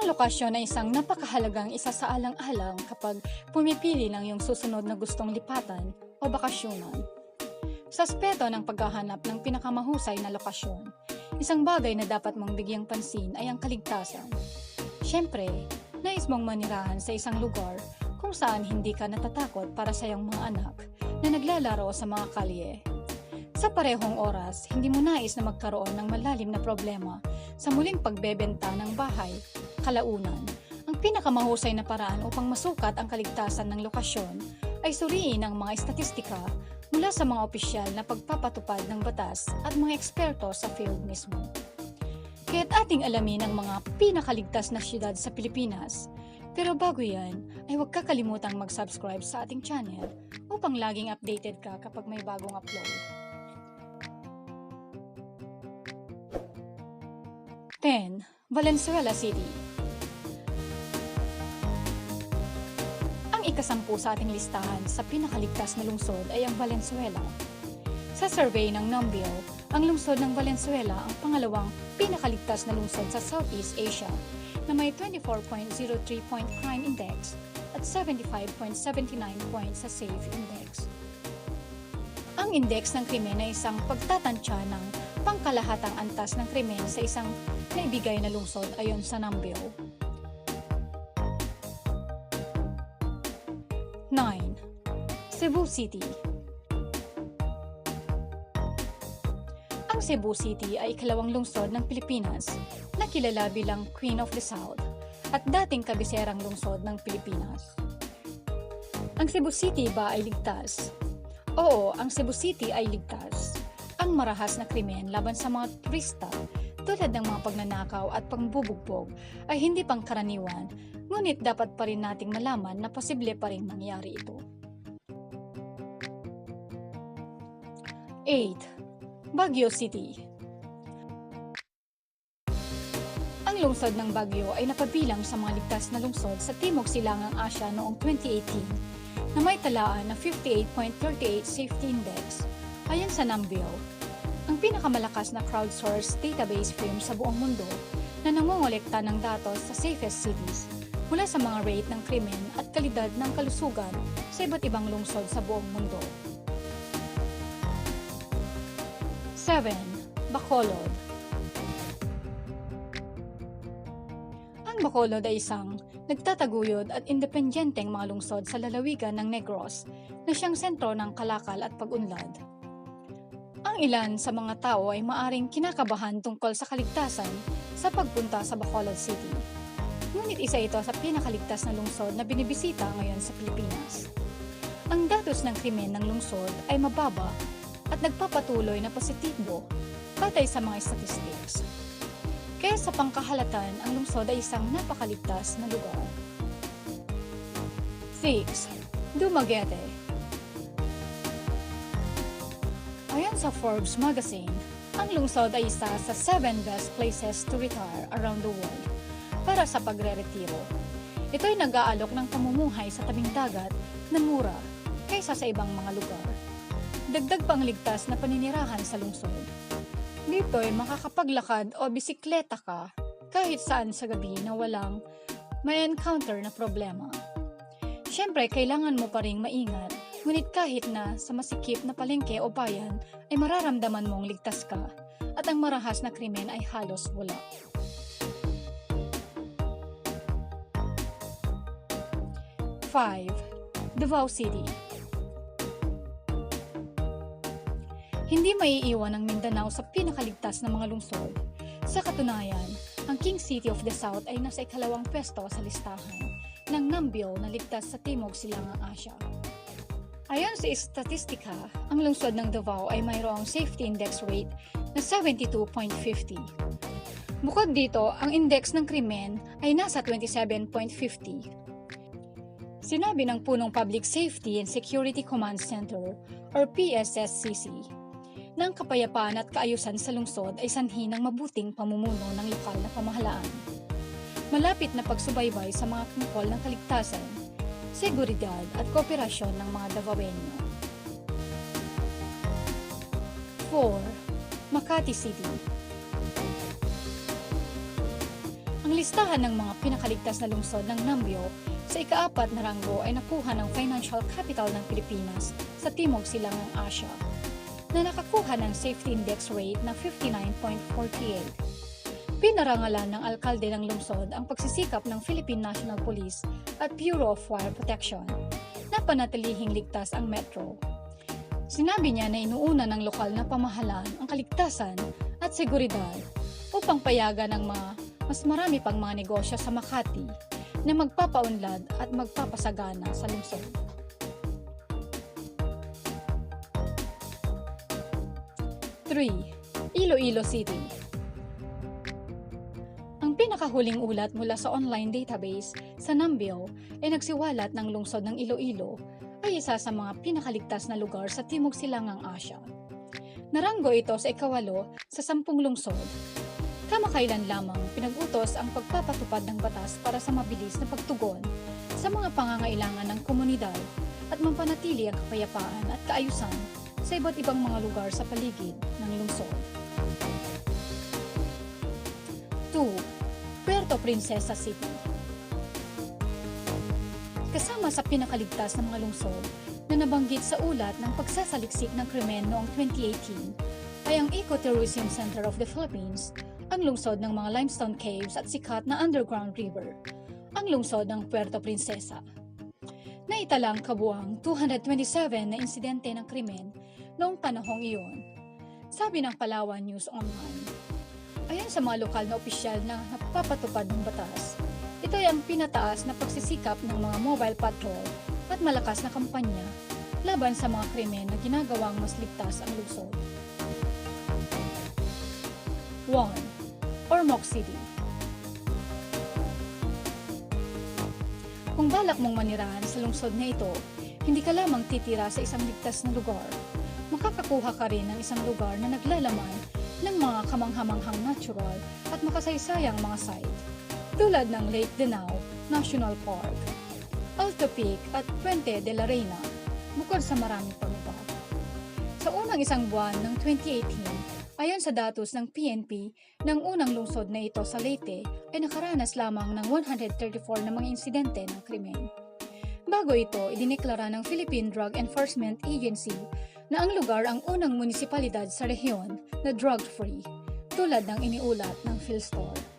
Ang lokasyon ay isang napakahalagang isa sa alang-alang kapag pumipili ng iyong susunod na gustong lipatan o bakasyonan. Sa aspeto ng paghahanap ng pinakamahusay na lokasyon, isang bagay na dapat mong bigyang pansin ay ang kaligtasan. Siyempre, nais mong manirahan sa isang lugar kung saan hindi ka natatakot para sa iyong mga anak na naglalaro sa mga kalye. Sa parehong oras, hindi mo nais na magkaroon ng malalim na problema sa muling pagbebenta ng bahay. Kalaunan, ang pinakamahusay na paraan upang masukat ang kaligtasan ng lokasyon ay suriin ang mga estatistika mula sa mga opisyal na pagpapatupad ng batas at mga eksperto sa field mismo. Kaya't ating alamin ang mga pinakaligtas na syudad sa Pilipinas. Pero bago yan, ay huwag kakalimutang mag-subscribe sa ating channel upang laging updated ka kapag may bagong upload. 10. Valenzuela City ikasampu sa ating listahan sa pinakaligtas na lungsod ay ang Valenzuela. Sa survey ng Numbeo, ang lungsod ng Valenzuela ang pangalawang pinakaligtas na lungsod sa Southeast Asia na may 24.03 point crime index at 75.79 points sa safe index. Ang index ng krimen ay isang pagtatansya ng pangkalahatang antas ng krimen sa isang naibigay na lungsod ayon sa Numbeo. 9. Cebu City Ang Cebu City ay ikalawang lungsod ng Pilipinas na kilala bilang Queen of the South at dating kabiserang lungsod ng Pilipinas. Ang Cebu City ba ay ligtas? Oo, ang Cebu City ay ligtas. Ang marahas na krimen laban sa mga turista tulad ng mga pagnanakaw at pangbubugbog ay hindi pangkaraniwan, ngunit dapat pa rin nating malaman na posible pa rin mangyari ito. 8. Baguio City Ang lungsod ng Baguio ay napabilang sa mga ligtas na lungsod sa Timog Silangang Asya noong 2018 na may talaan na 58.38 safety index. Ayon sa Numbeo, ang pinakamalakas na crowdsourced database firm sa buong mundo na nangongolekta ng datos sa safest cities mula sa mga rate ng krimen at kalidad ng kalusugan sa iba't ibang lungsod sa buong mundo. 7. Bacolod Ang Bacolod ay isang nagtataguyod at independenteng mga lungsod sa lalawigan ng Negros na siyang sentro ng kalakal at pag-unlad. Ang ilan sa mga tao ay maaring kinakabahan tungkol sa kaligtasan sa pagpunta sa Bacolod City. Ngunit isa ito sa pinakaligtas na lungsod na binibisita ngayon sa Pilipinas. Ang datos ng krimen ng lungsod ay mababa at nagpapatuloy na positibo batay sa mga statistics. Kaya sa pangkahalatan, ang lungsod ay isang napakaligtas na lugar. 6. Dumaguete Ayon sa Forbes magazine, ang lungsod ay isa sa 7 best places to retire around the world para sa pagre-retiro. Ito ay nag-aalok ng pamumuhay sa tabing dagat na mura kaysa sa ibang mga lugar. Dagdag pang ligtas na paninirahan sa lungsod. Dito ay makakapaglakad o bisikleta ka kahit saan sa gabi na walang may encounter na problema. Siyempre, kailangan mo pa ring maingat Ngunit kahit na sa masikip na palengke o bayan ay mararamdaman mong ligtas ka at ang marahas na krimen ay halos wala. Five, Davao City Hindi maiiwan ang Mindanao sa pinakaligtas na mga lungsod. Sa katunayan, ang King City of the South ay nasa ikalawang pwesto sa listahan ng Nambio na ligtas sa Timog Silangang Asya. Ayon sa statistika, ang lungsod ng Davao ay mayroong safety index rate na 72.50. Bukod dito, ang index ng krimen ay nasa 27.50. Sinabi ng punong Public Safety and Security Command Center or PSSCC na ang kapayapaan at kaayusan sa lungsod ay sanhi ng mabuting pamumuno ng lokal na pamahalaan. Malapit na pagsubaybay sa mga tungkol ng kaligtasan seguridad at kooperasyon ng mga Davaoenyo. 4. Makati City Ang listahan ng mga pinakaligtas na lungsod ng Nambio sa ikaapat na ranggo ay nakuha ng Financial Capital ng Pilipinas sa Timog Silangang Asya na nakakuha ng Safety Index rate na 59.48. Pinarangalan ng alkalde ng lungsod ang pagsisikap ng Philippine National Police at Bureau of Fire Protection na panatilihing ligtas ang metro. Sinabi niya na inuuna ng lokal na pamahalaan ang kaligtasan at seguridad upang payagan ng mga mas marami pang mga negosyo sa Makati na magpapaunlad at magpapasagana sa lungsod. 3. Iloilo City pinakahuling ulat mula sa online database sa Nambio ay nagsiwalat ng lungsod ng Iloilo ay isa sa mga pinakaligtas na lugar sa Timog Silangang Asya. Naranggo ito sa ikawalo sa sampung lungsod. Kamakailan lamang pinag-utos ang pagpapatupad ng batas para sa mabilis na pagtugon sa mga pangangailangan ng komunidad at mampanatili ang kapayapaan at kaayusan sa iba't ibang mga lugar sa paligid ng lungsod. 2. Puerto Princesa City Kasama sa pinakaligtas ng mga lungsod na nabanggit sa ulat ng pagsasaliksik ng krimen noong 2018 ay ang Ecotourism Center of the Philippines, ang lungsod ng mga limestone caves at sikat na underground river, ang lungsod ng Puerto Princesa. Naitalang kabuang 227 na insidente ng krimen noong panahong iyon, sabi ng Palawan News Online. Ayon sa mga lokal na opisyal na napapatupad ng batas, ito ay ang pinataas na pagsisikap ng mga mobile patrol at malakas na kampanya laban sa mga krimen na ginagawang mas ligtas ang lungsod. 1. Ormoc City Kung balak mong manirahan sa lungsod na ito, hindi ka lamang titira sa isang ligtas na lugar. Makakakuha ka rin ng isang lugar na naglalaman ng mga kamanghamanghang natural at makasaysayang mga site tulad ng Lake Denao National Park, Alto Peak at Puente de la Reina, bukod sa marami pang iba. Sa unang isang buwan ng 2018, ayon sa datos ng PNP, ng unang lungsod na ito sa Leyte ay nakaranas lamang ng 134 na mga insidente ng krimen. Bago ito, idineklara ng Philippine Drug Enforcement Agency na ang lugar ang unang munisipalidad sa rehiyon na drug-free, tulad ng iniulat ng PhilStore.